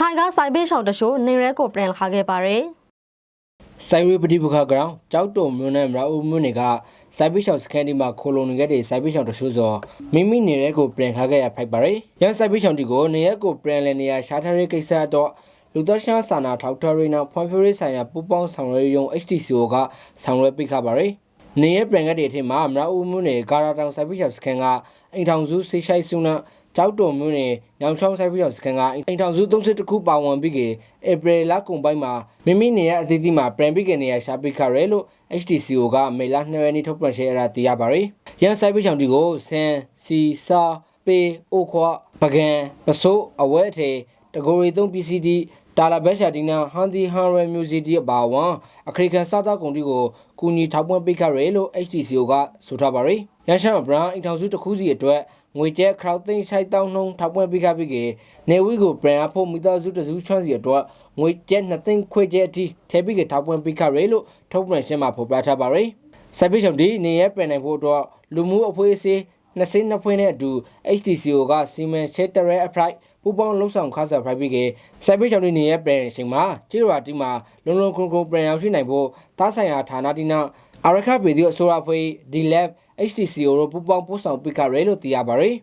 ခိုင်ကစိုက်ပေးရှောင်တရှို့နေရဲကိုပြန်လာခဲ့ပါတယ်ဆိုင်ရီပတိပခဂရောင်ကြောက်တုံမြို့နယ်မရာဦးမြို့နယ်ကစိုက်ပိရှောင်စခန်းဒီမှာခိုလုံနေခဲ့တဲ့စိုက်ပိရှောင်တချို့စောမိမိနေရဲကိုပြန်ခါခဲ့ရဖိုက်ပါရယ်ရန်စိုက်ပိရှောင်တီကိုနေရဲကိုပြန်လည်နေရရှားထားတဲ့ကိစ္စတော့လူသက်ရှားစာနာထောက်ထားရေးနောက်ဖွံ့ဖြိုးရေးဆိုင်ရာပူးပေါင်းဆောင်ရွက်ရေးယုံ HTCO ကဆောင်ရွက်ပေးခပါရယ် နေရဲပြန်ခဲ့တဲ့အထက်မှာမရာဦးမြို့နယ်ဂါရာတောင်စိုက်ပိရှောင်စခန်းကအိမ်ထောင်စုဆေးရှိုက်စုနာကြောက်တုံမြို့နယ်ညောင်ချောင်းစိုက်ပိရှောင်စခန်းကအိမ်ထောင်စု32ခုပါဝင်ပြီးကဧပြီလကုန်ပိုင်းမှာမိမိနေရအသီးသီးမှာပြန်ပြီးကနေရရှာပိခရဲလို့ HTCO ကမေလ2ရက်နေ့ထုတ်ပြန်ရှင်းအရာသိရပါရယ်ရန်ဆိုင်ပိချောင်တီကိုစန်စီစာပေအိုခွာပကံပစိုးအဝဲအထေတကိုရီသုံး PCD တာလာဘက်ရှာဒီနာဟန်ဒီဟန်ရယ်မြူဇီတီအပါဝံအခရိကန်စားသောက်ကုန်တီကိုကူညီထောက်ပံ့ပေးခရဲလို့ HTCO ကဆိုထားပါရယ်ရန်ရှမ်းဘရန်အင်ထောင်စုတစ်ခုစီအတွက်ငွေကျဲခရောက်သိန်းဆိုင်တောင်းနှုံထောက်ပံ့ပေးခပြီးကနေဝီကိုဘရန်အဖို့မိသားစုတစုချွမ်းစီအတွက်ငွေကျဲ2သိန်းခွေကျဲအထိထဲပြီးကထောက်ပံ့ပေးခရဲလို့ထုတ်ပြန်ရှင်းမှာဖော်ပြထားပါရယ်စိုက်ပိချောင်တီနေရပြန်နိုင်ဖို့အတွက်လူမှုအဖွဲ့အစည်း နှစ်စင်းနှစ်ဖွဲ့နဲ့အတူ HTCO ကစီမံချက်တရဲအဖလိုက်ပူပေါင်းလှုပ်ဆောင်ခါစားဖရိုက်ပြီးကစိုက်ပိချောင်တီနေရပြန်ရှင်မှာကျေးရွာတီမှာလုံလုံခုံခုံပြန်ရောက်ရှိနိုင်ဖို့သားဆိုင်ရာဌာနတီနာအရခဗီဒီယိုအစိုးရဖွဲ့ D-Lab HTCO တို့ပူပေါင်းပို့ဆောင်ပေးခရဲလို့သိရပါရယ်